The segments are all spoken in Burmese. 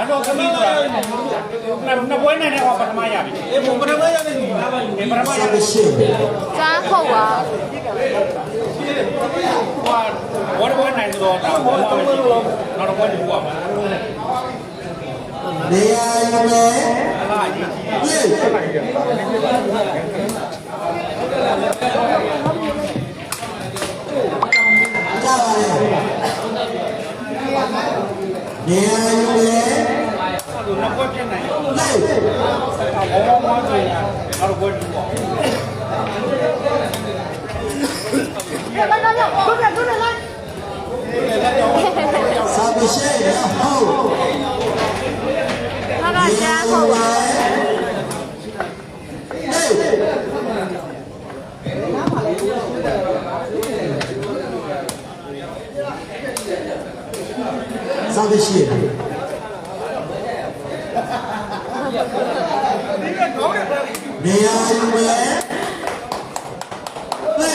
ဘာလို့သမီးဆိုတာနှစ်ပွဲနဲ့တော့ပထမရပြီအေးဘုံပထမရပြီအေးပထမရစာပပြီရှိကျန်းဟုတ်ပါဟိုဘောရပွဲနိုင်ဆိုတော့တော့ဘောရမယ်နောက်တော့ပွဲတူပါမှာနေရာယူတယ်အားအကြီးကြီးလေကြားပါလေနေရာယူတယ်ဆိုတော့ ပွဲပြနိုင်ရောလေဘောဘောမဆိုရင်နောက်တော့ပွဲတူပါစာပရှိဟုတ် ဟာကကျ န်းဟုတ်ပါစာပရှိနေရာယူမယ်လေ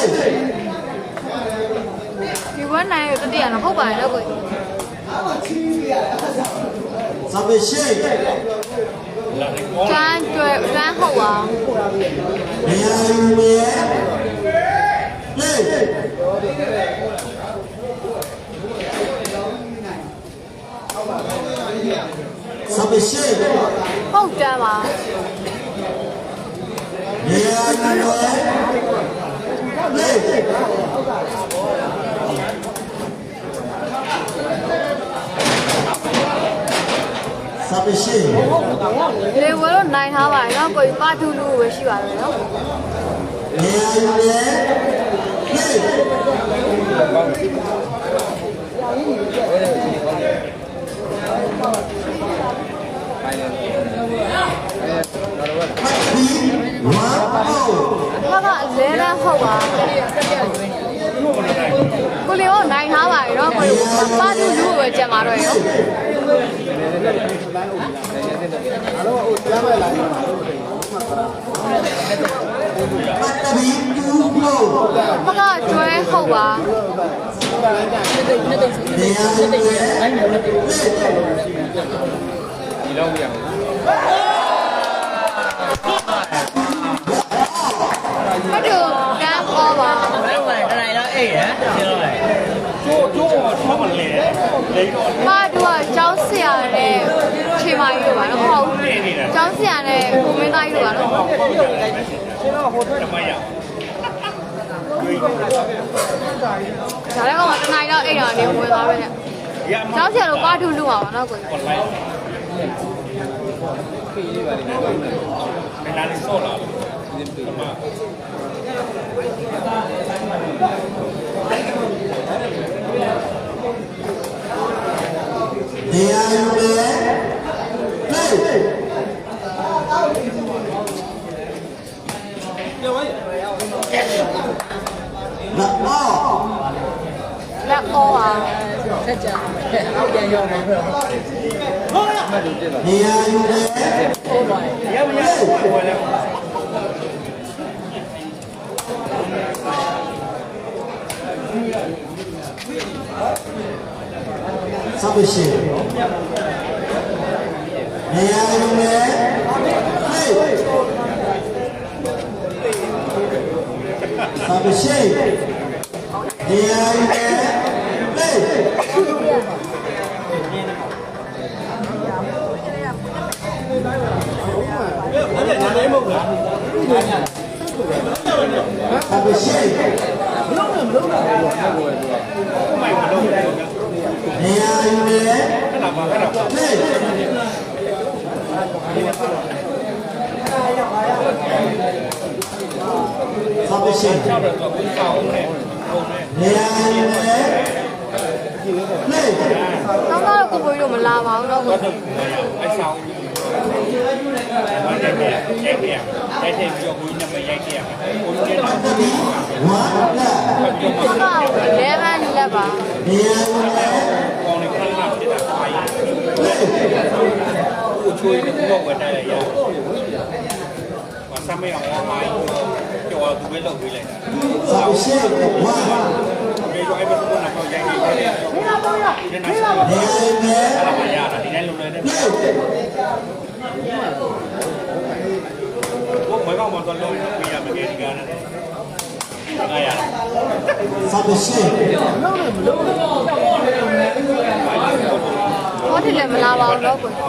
ဒီဘက်နိုင်ရတတိယနော်ဟုတ်ပါတယ်နော်ကိုစာပရှိကျန်းတွဲကျန်းဟုတ်ပါနေရာယူမယ်လေစာပရှိဟုတ်တမ်းပါ နေရာယူမယ်လေစာပရှိလေဝဲတော့နိုင်ထားပါတယ်နော်ကိုပါတူလူပဲရှိပါတယ်နော်နေရာယူမယ်လေ ဒီဝါအို ဟာကအလဲလန်း ဟုတ်ပါကိုလေတော့နိုင်ထားပါတယ်နော်ကိုပါတူလူပဲကျန်ပါတော့ရနော်ပတ်တဘီတူဘလို့ဟာကကျွဲဟုတ်ပါနေရာယူမယ်အဲ့ လေတော့ပါတူကကျောင်းဆရာနဲ့ခြေမကြီးတို့ပါနော်ဟုတ်ကျောင်းဆရာနဲ့ကိုမင်းသားကြီးတို့ပါနော်ပထမရဒါလည်းကောင်ကတနိုင်တော့အိမ်တော်နေဝင်သွားပဲနဲ့ရမကျောင်းဆရာတို့ပါတူလူပါပါနော်ကိုလိုက်ဘယ်လာနေဆော့လာပထမ နေရာယူမယ်လေလာအော် လက်အောပါ နေရာယူမယ်ရမရပွဲလဲစပရှိနေရာယူမယ်လေစပရှိနေရာယူမယ် Không nói là cô vui rồi mình làm không đâu Anh sao 11 11ကိုချိုးရင်ဘောဝတ်တယ်ရ။ဘာစမေအောင်အောင်မိုင်းကျော်သူပဲလောက်ပေးလိုက်တာ။ဆောက်ရှေ့ဝါဒီလိုအဲ့ဘက်ကတော့ရိုက်နေတယ်။ဒီလိုပေါ့ရ။ဒီလိုပေါ့ရ။ဒီလိုပဲ။အဲ့ဒါမှရတာဒီတိုင်းလုံနေတဲ့ ဘုမကောင်မတော်လို့ပြရမယ်ဒီကနေ့အားရဟောတယ်လည်းမလာပါဘူးတော့ကိုန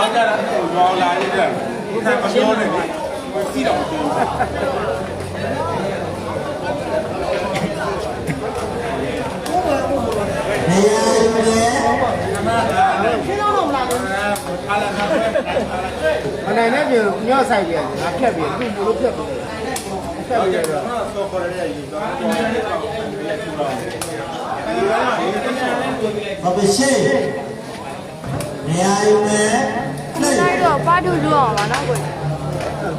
ောက်ကြတာရောလာနေတဲ့ဘုရားမပြောနဲ့စီတော့ပြောအားလာတာပဲ မနိုင်တဲ့ပြင်ညော့ဆိုင်ပြန်ငါဖြတ်ပြီးသူ့ဘလို့ဖြတ်ပြီးဖြတ်ပြီးတော့တော့ခေါ်ရတဲ့ယူတော့နိုင်တော့ပါတူလူအောင်ပါနော်ကို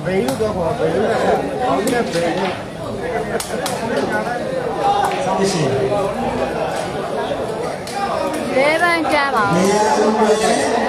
ဘေးလို့တော့ခေါ်ဘေးလို့တော့ခေါင်းနဲ့ဘေးလို့11ကျမ်းပါ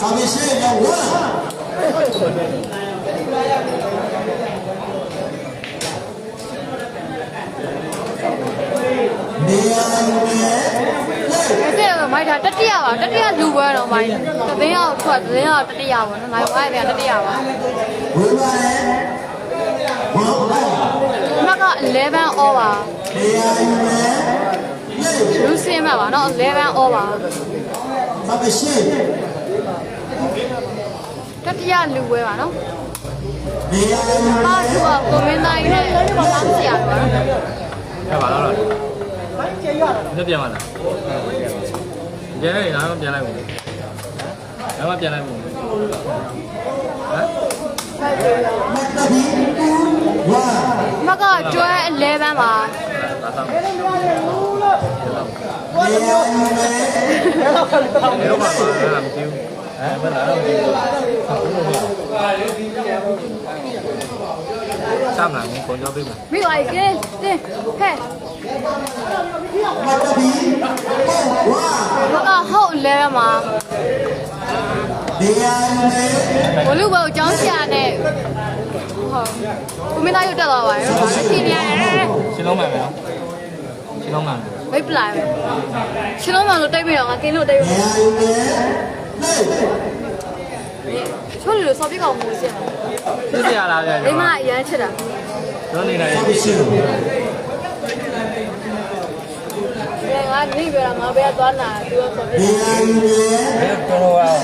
စာမေရှိရဝါ နေရာယူနေ အဲ့ဒါမိုက်တာတတိယပါတတိယလူပွဲတော့မိုက်သတင်းရောက်ထွက်သ တင်းရောက်တတိယပါနော်မိုက်ဝိုင်းပြန်တတိယပါဝေပါလေဘောဘောမက11 over နေရာယူနေလူစင်းမှာပါနော်11 over စာမေရှိတတိယလူပွဲပါနော်နေရာယူနေပါသူကကိုမင်းသားကြီးနဲ့ဘာမှဆရာပါနော်ရပါတော့လားညပြန်ပါလားပြန်လိုက်ငါမှပြန်လိုက်ဘူးငါမှပြန်လိုက်ဘူးဟ မ်မတ်တဘီဝါမကကျွဲ11ပါသာသာနေရာယူနေဘယ်တော့မှမသိဘူးဟမ်ဘယ်လားစမ်းလာမင်းကိုကြောပေးမယ်မိပါကင်းတင်းဟဲ့မတ်တဘီဝါမကဟုတ်11ပါနေရာယူနေ ဘလူဘောကျောင်းဆရာနဲ့ဟုတ်ကိုမင်းသားရုပ်တက်သွားပါရဲ့ရှင်နေရတယ်ရှင်းလုံးမှန်မယ်နော်ရှင်းလုံးမှန်ဝိတ်ပလိုက်ရှင်လုံးမလို့တိတ်ပြီးတော့ငါကင်းလို့တိတ်နေရာယူနေနေချိုးလို့စော်ပြကောင်မူစင်သိစရာလားကြမိမအရန်ချစ်တာတော့နေနေစာမေရှိ ငါနေပြတာငါဘယ်သွားနာသူကစော်ပြနေရာယူနေတော်တော်အောင်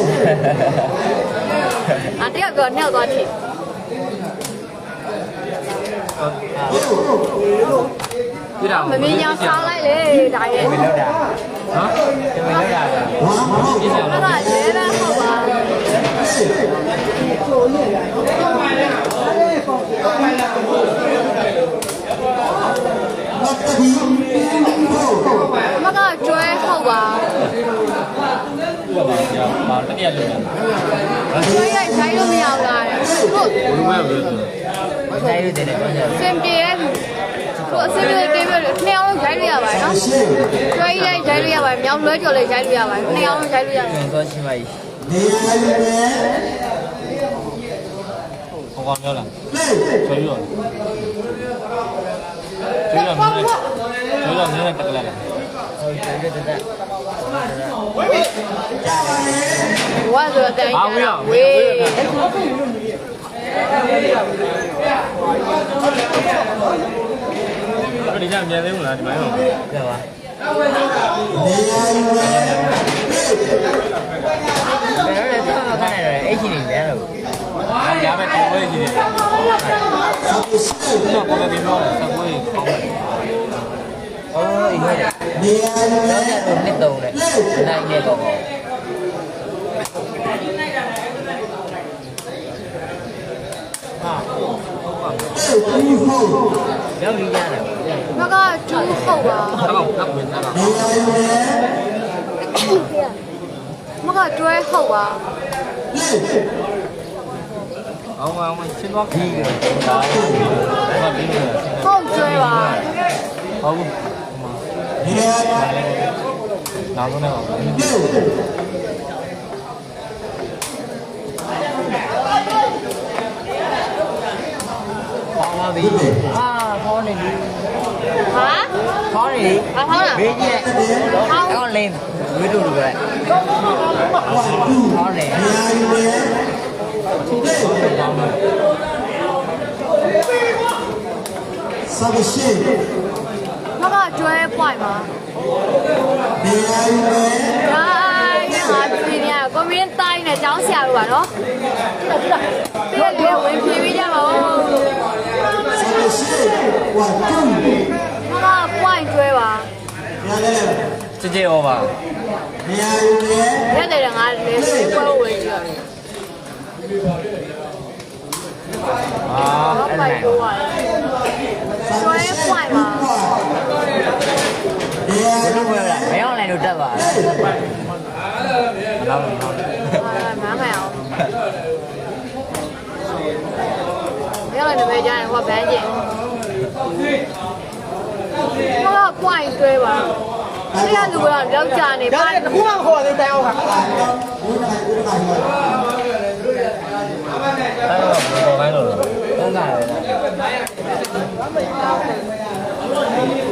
အတယောက်ကတော့နှောက်သွားထိပြတာမမင်းညာစားလိုက်လေဒါရဲ့နော်ကျမလည်းရတယ်ဝါဘောပြစရာမကလဲတန်းဟုတ်ပါ မ three four မကကျွဲဟုတ်ပါ သူကပါဗျာ ပါတကယ်လို့လားကျွဲရိုက်ဆိုင်လို့မရဘူးလားဟုတ်ဘယ်လိုပဲပြောသူတိုင်းလို့တယ်တယ်ပြောကြစင်ပြေတဲ့သူအစင်ပြေတဲ့ပြေလို့နှစ်အောင်လုံးရိုက်လို့ရပါတယ်နော်ကျွဲရိုက်ရိုက်လို့ရပါတယ်မြောင်လွဲကြော်လေးရိုက်လို့ရပါတယ်နှစ်အောင်လုံးရိုက်လို့ရတယ်တယ်တော့ရှိပါ යි နေရာယူမယ်ဟောကောင်ပြောလားလေဆွေးရောဆွေးရောမင်းနဲ့ဆွေးရောမင်းနဲ့တကယ်လားဟုတ်တယ်တက်တက်ဘ ဝဆိုတော့တိုင်းဝေးအဲ့ဒီညမြင်သေးဘူးလားဒီမိုင်းတော့ပြပါနေရာယူမယ်ဘယ်လိုလဲတော့မခိုင်းရအဲ့ချင်းနေတယ်လို့အားရပဲတော်ဝဲကြီးတယ်ဆက်ပြီးရှိတော့ပေါ်တယ်ပြောတယ်သကွေးကောင်း တယ်အော်အေးဟုတ်တယ်နေရာယူမယ်တော့တော့နှစ်သုံးတယ်နိုင်နေတော့အေးပြီးဖို့ပြောင်းပြီးရတယ်မကကျူးဟုတ်ပါဆောက်ဆောက်ဝင်သားနေရာယူမယ်မကကျွဲဟုတ်ပါလေအောင်အောင်ရှင်းသွားပြီဒါဘာပြီးလို့လဲဟုတ်ကျွဲပါဟုတ် ဘူးနေရာယူမယ်နောက်ဆုံးတော့လေပေါင်းပါပြီအာခေါင်းနေပြီဟာခေါင်းနေအဟောင်းလားဘေးကြီးအောင်းလင်းဝိတုလူပဲခေါင်းနေနေရာယူမယ်လေဆက်ပြီးရှိ မကကျွဲပွိုင်ပါနေရာယူမယ်ဒါဟာဒီနေရာကွန်မင်းတိုင်းနဲ့ကျောင်းဆရာတို့ပါနော်ပြည့်လေဝင်ပြေးပြီးကြပါဦးဆက်ပြီးရှိဝါတူမကပွိုင်ကျွဲပါနေရာလေစကြဲဩပါနေရာယူမယ်ရက်တယ်ငါလေဆွေးပွဲဝင်ကြတယ်အာဘာအဲ့ပိုလိုင်တော့ပါကျွဲပွိုင်ပါနေရာ ဘယ်ယူလိုမပဲယ်လားမင်းအောင်လိုက်လို့တက်ပါမလားမလားအာမန်းခံအောင်ရက်လိုက်နေကြတယ်ဟိုကဘန်းကျင်မကပွိုင်ကျွဲပါဆရာလူကလောက်ကြနေပါတခုမှမခေါ်သေးတိုင်းအောင်ခါအဲ့တော့ဘာလို့လဲသုံးတာလေဒီတောင်းပါလားဟာဘူးရကောင်းပြီလား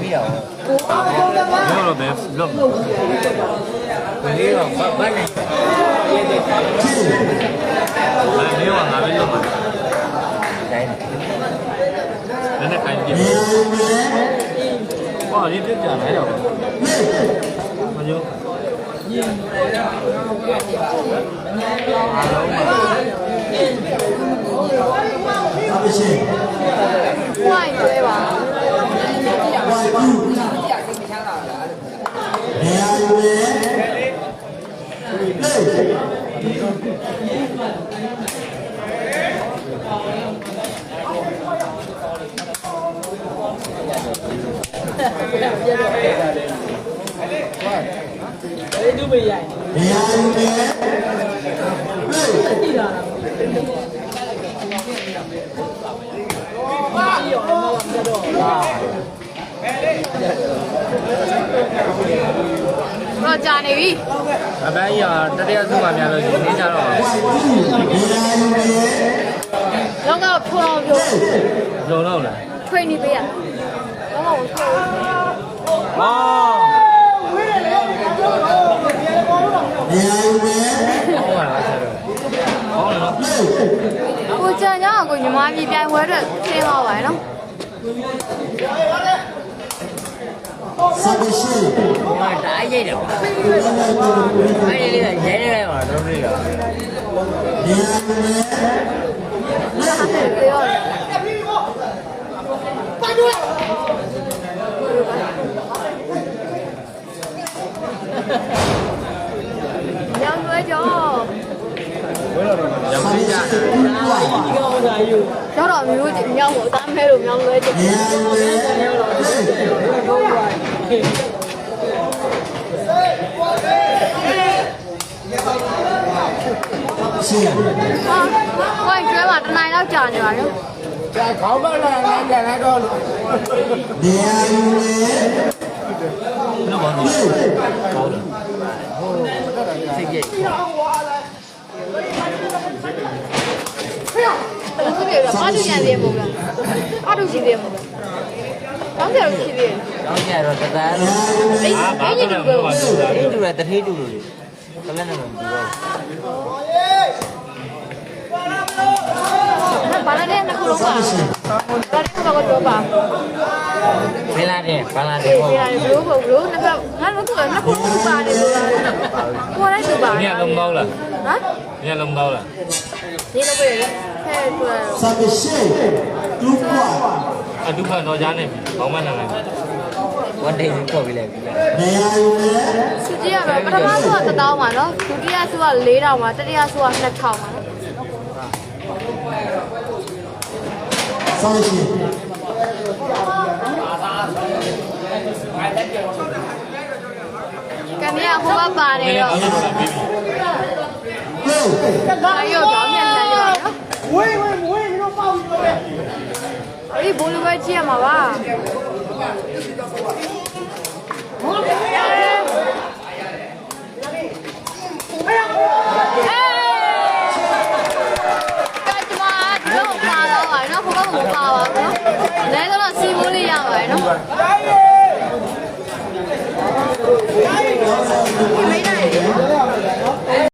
ပြီးတော့ရောတော့ပဲလော့ဘယ်လိုတော့ဘာနဲ့ကြည့်ဘာမျိုးငါပဲလော့မှာတိုင်းနည်းနည်းခိုင်းကြည့်နေရာယူမယ်ဟောဒီပြကြ တယ်တော့မညိုဆက်ပြီးရှိပွိုင်ကျွဲပါ ဝါတူနေရာယူမယ်လေ နေရာယူမယ်လေ တော့ ကြာနေပြီ အပန်းကြီးကတတိယစုမှများလို့ဒီနေ့ကျတော့လောကဖွာပြောလုံလောက်လား training ပေးရလောကကိုဖွာမောင်းကိုကြံကြောင်းကိုညီမကြီးပြိုင်ဝဲအတွက်ဆင်းသွားပါတယ်နော် ရာယူမယ်ပြောရတယ်ရောင်းရွယ်ကြောရမလေးကြတ ယ်ကျောင်းတော်မျိုးကြီးမြောင်းကိုအသားမဲလို့မြောင်းလွဲကြနေရာယူမယ်ရှင်းဟာဟိုကျွဲမှာတနိုင်လောက်ကြာနေပါရောကြာခေါင်းပတ်လာငန်းပြန်လိုက်တော့လို့နေရာယူမယ်နော်ဘာလို့ဟောတယ်စိတ်ကြိတ်သူပြေတော့အားတူရသေးမို့လားအားတူရှိသေးမို့လား တောင်းကြလို့ရှိသေးတယ်တောင်းကြတော့တသားလိမ့်အာဘာလိမ့်လို့နေလဲတူဘာပဲလို့လဲအေးတူရတထေးတူလို့လေကလန်းနေမှာဘူးတော့ဘာလဲတဲ့နှစ်ခုလုံးပါဘာလဲကတော့ပါဖင်လာတယ်ဖင်လာတယ်ဒီပေါ့ရတယ်ဘလို့ဘလို့နှစ်ဖက်ငါတို့ကနှစ်ခုလုံးပါတယ်လို့လားကိုယ်လည်းသူပါညလုံးတော့လားဟမ်ညလုံးတော့လားဒီလိုပဲဟဲ့ကွာစပရှိတူကွာ အတုဖတ်တော့ကြားနေပြီဘောင်းမနာလိုက်ဝန်ဒေးကိုခေါ်ပြီးလိုက်ပြီနေရာယူမယ်သူကြီးကတော့ပထမဆုံးက1000ပါနော်ဒုတိယဆုံးက4000ပါတတိယဆုံးက2000ပါနော်စပရှိကံမြဟိုဘက်ပါတယ်တော့ကိုဒါရောတော့မြန်တယ်ရောနော်ဝေးဝေးဝေးတော့ပေါ့ပြီးတော့ လေးဘိုးလိုပဲကြည့်ရမှာပါဟုတ်ကဲ့လဲတော့စီမိုးလေးရပါတယ်နော်